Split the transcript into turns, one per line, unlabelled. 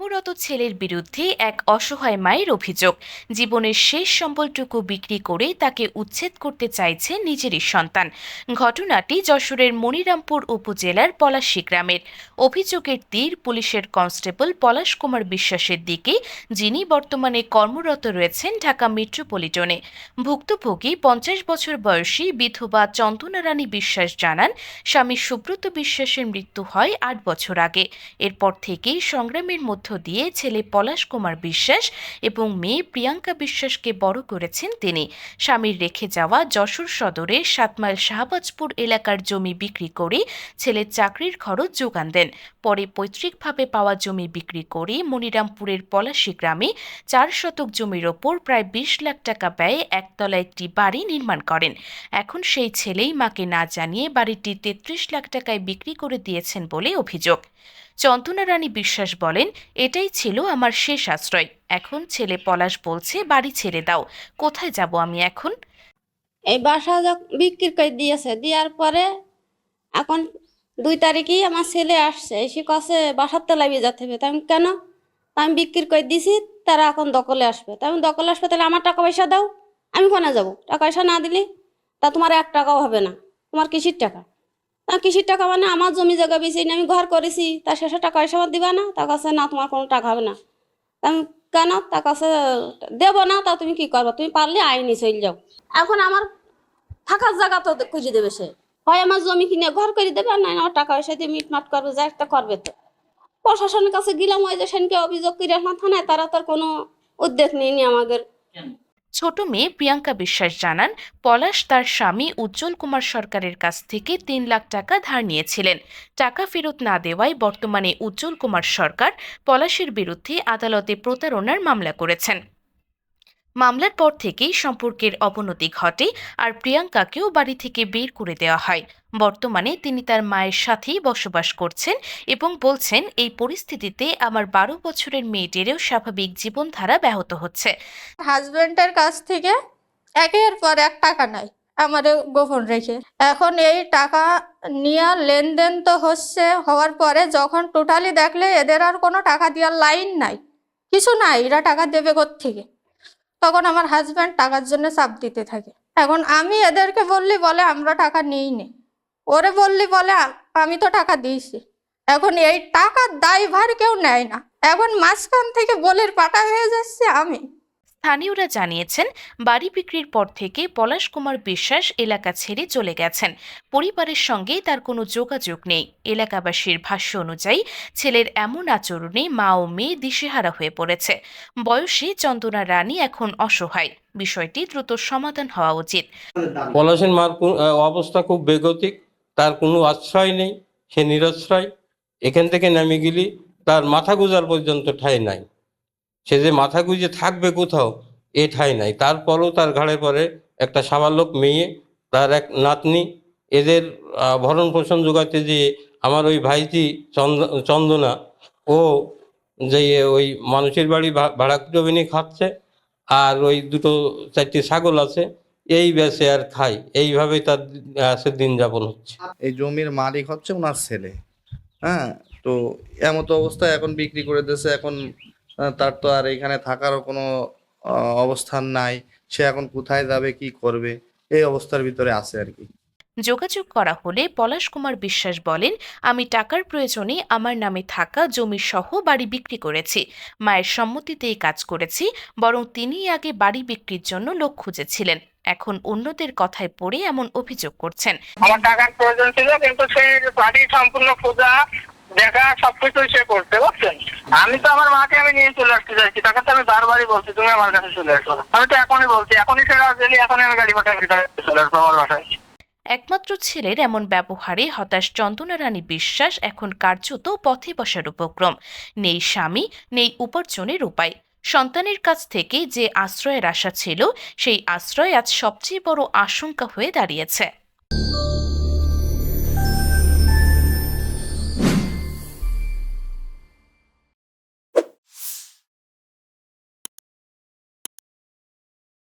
কর্মরত ছেলের বিরুদ্ধে এক অসহায় মায়ের অভিযোগ। জীবনের শেষ সম্বলটুকু বিক্রি করে তাকে উচ্ছেদ করতে চাইছে নিজেরই সন্তান। ঘটনাটি যশোরের মনিরামপুর উপজেলার পলাশী গ্রামের। অভিযোগের তীর পুলিশের কনস্টেবল পলাশ কুমার বিশ্বাসের দিকে, যিনি বর্তমানে কর্মরত রয়েছেন ঢাকা মেট্রোপলিটনে। ভুক্তভোগী পঞ্চাশ বছর বয়সী বিধবা চন্দনা রানী বিশ্বাস জানান, স্বামী সুব্রত বিশ্বাসের মৃত্যু হয় আট বছর আগে। এরপর থেকেই সংগ্রামের মধ্য দিয়ে ছেলে পলাশ কুমার বিশ্বাস এবং মেয়ে প্রিয়াঙ্কা বিশ্বাসকে বড় করেছেন তিনি। স্বামীর রেখে যাওয়া যশোর সদরে সাতমাইল শাহবাজপুর এলাকার জমি বিক্রি করে ছেলের চাকরির খরচ যোগান দেন। পরে পৈতৃকভাবে পাওয়া জমি বিক্রি করে মনিরামপুরের পলাশী গ্রামে চার শতক জমির ওপর প্রায় বিশ লাখ টাকা ব্যয়ে একতলা একটি বাড়ি নির্মাণ করেন। এখন সেই ছেলেই মাকে না জানিয়ে বাড়িটি তেত্রিশ লাখ টাকায় বিক্রি করে দিয়েছেন বলে অভিযোগ। চন্দনা রানী বিশ্বাস বলেন, এটাই ছিল আমার শেষ আশ্রয়। এখন ছেলে পলাশ বলছে, বাড়ি ছেড়ে দাও। কোথায় যাব আমি এখন?
এই বাসা বিক্রি করে দিয়েছে, দেওয়ার পরে এখন দুই তারিখেই আমার ছেলে আসছে। এসে কছে বাসার তলায় যেতে হবে। তাই কেন? আমি বিক্রি করে দিছি, তারা এখন দখলে আসবে। তাই আমি দখলে আসবে, তাহলে আমার টাকা পয়সা দাও, আমি কোনে যাব? টাকা পয়সা না দিলে তা তোমার এক টাকাও হবে না। তোমার কিসির টাকা? তা কিসির টাকা মানে আমার জমি জায়গা বেশি আমি ঘর করেছি, তার শেষে টাকা আমার দিবা না? তা কাছে না, তোমার কোনো টাকা হবে না। আমি কেন? তা কাছে দেবো না, তা তুমি কি করব? তুমি পারলে আইনি চলে যাও। এখন আমার থাকার জায়গা তো খুঁজে দেবে সে। হয় আমার জমি কিনে ঘর করে দেবে, আর নাই আমার টাকা পয়সা দিয়ে মিটমাট করবে, যা একটা করবে তো। প্রশাসনের কাছে গেলাম, ওই যে সেনকে অভিযোগ করে থানায়, তারা তার কোনো উদ্যোগ নেয়নি আমাদের।
ছোট মেয়ে প্রিয়াঙ্কা বিশ্বাস জানান, পলাশ তার স্বামী উজ্জ্বল কুমার সরকারের কাছ থেকে তিন লাখ টাকা ধার নিয়েছিলেন। টাকা ফেরত না দেওয়ায় বর্তমানে উজ্জ্বল কুমার সরকার পলাশের বিরুদ্ধে আদালতে প্রতারণার মামলা করেছেন। মামলার পর থেকেই সম্পর্কের অবনতি ঘটে আর প্রিয়াঙ্কাকেও বাড়ি থেকে বের করে দেওয়া হয়। বর্তমানে তিনি তার মায়ের সাথেই বসবাস করছেন এবং বলছেন, এই পরিস্থিতিতে আমার বারো বছরের মেয়েটিরও স্বাভাবিক জীবনধারা ব্যাহত হচ্ছে।
হাজবেন্ডের কাছ থেকে একের পর এক টাকা নাই আমার গোপন রেখে। এখন এই টাকা নিয়ে লেনদেন তো হচ্ছে, হওয়ার পরে যখন টোটালি দেখলে এদের আর কোনো টাকা দেওয়ার লাইন নাই। কিছু নাই, এরা টাকা দেবে থেকে তখন আমার হাজব্যান্ড টাকার জন্য চাপ দিতে থাকে। এখন আমি এদেরকে বললি, বলে আমরা টাকা নিই নি। ওরে বললি, বলে আমি তো টাকা দিয়েছি। এখন এই টাকার দায়ভার কেউ নেয় না। এখন মাঝখান থেকে বলির পাটা হয়ে যাচ্ছে আমি।
স্থানীয়রা জানিয়েছেন, বাড়ি বিক্রির পর থেকে পলাশ কুমার বিশ্বাস এলাকা ছেড়ে চলে গেছেন। পরিবারের সঙ্গে তার কোনো যোগাযোগ নেই। এলাকাবাসীর ভাষ্য অনুযায়ী, ছেলের এমন আচরণে মা ও মেয়ে দিশেহারা হয়ে পড়েছে। বয়সে চন্দনা রানী এখন অসহায়। বিষয়টি দ্রুত সমাধান হওয়া উচিত।
পলাশের মার অবস্থা খুব বেগতিক। তার কোনো আশ্রয় নেই। সে নিরশ্রয়। এখান থেকে নামে গেলি। তার মাথা গুজার পর্যন্ত ঠাঁই নাই। সে যে মাথা গুঁজে থাকবে কোথাও এ ঠাঁই নাই তারপরও তার ঘাড়ে পরে একটা সাবালক মেয়ে, তার এক নাতনি। এদের ভরণ পোষণ যোগাতে যে আমার ওই ভাইটি চন্দ, চন্দনা, ও যে ওই মানুষের বাড়ি ভা- ভাড়া জমিনি খাচ্ছে, আর ওই দুটো, চারটি ছাগল আছে, এই বেচে আর খাই এইভাবে তার আছে দিন যাপন হচ্ছে।
এই জমির মালিক হচ্ছে ওনার ছেলে। হ্যাঁ তো এমত অবস্থায় এখন বিক্রি করে দিয়েছে, এখন তার তো আর এখানে থাকারও কোনো অবস্থান নাই। সে এখন কোথায় যাবে কি করবে এই অবস্থার ভিতরে আছে আর কি।
যোগাযোগ করা হলে পলাশ কুমার বিশ্বাস বলেন আমি টাকার প্রয়োজনে আমার নামে থাকা জমি সহ বাড়ি বিক্রি করেছি। মায়ের সম্মতিতেই কাজ করেছি বরং তিনি আগে বাড়ি বিক্রির জন্য লোক খুঁজেছিলেন। এখন অন্যদের কথায় পড়ে এমন অভিযোগ করছেন।
আমার টাকার প্রয়োজন ছিল কিন্তু সে বাড়ি সম্পূর্ণ খোঁজা দেখা সবকিছু সে করতে বুঝছেন আমি তো আমার মাকে আমি নিয়ে চলে আসতে চাইছি তাকে তো আমি বলছি, তুমি আমার কাছে চলে আসো। আমি তো এখনই বলছি, এখনই রাজধানী এখনই আমি গাড়ি পাঠাই চলে আসব আমার বাসায়।
একমাত্র ছেলের এমন ব্যবহারে হতাশ চন্দনা রানী বিশ্বাস এখন কার্যত পথে বসার উপক্রম। নেই স্বামী, নেই উপার্জনের উপায়। সন্তানের কাছ থেকে যে আশ্রয়ের আশা ছিল, সেই আশ্রয় আজ সবচেয়ে বড় আশঙ্কা হয়ে দাঁড়িয়েছে।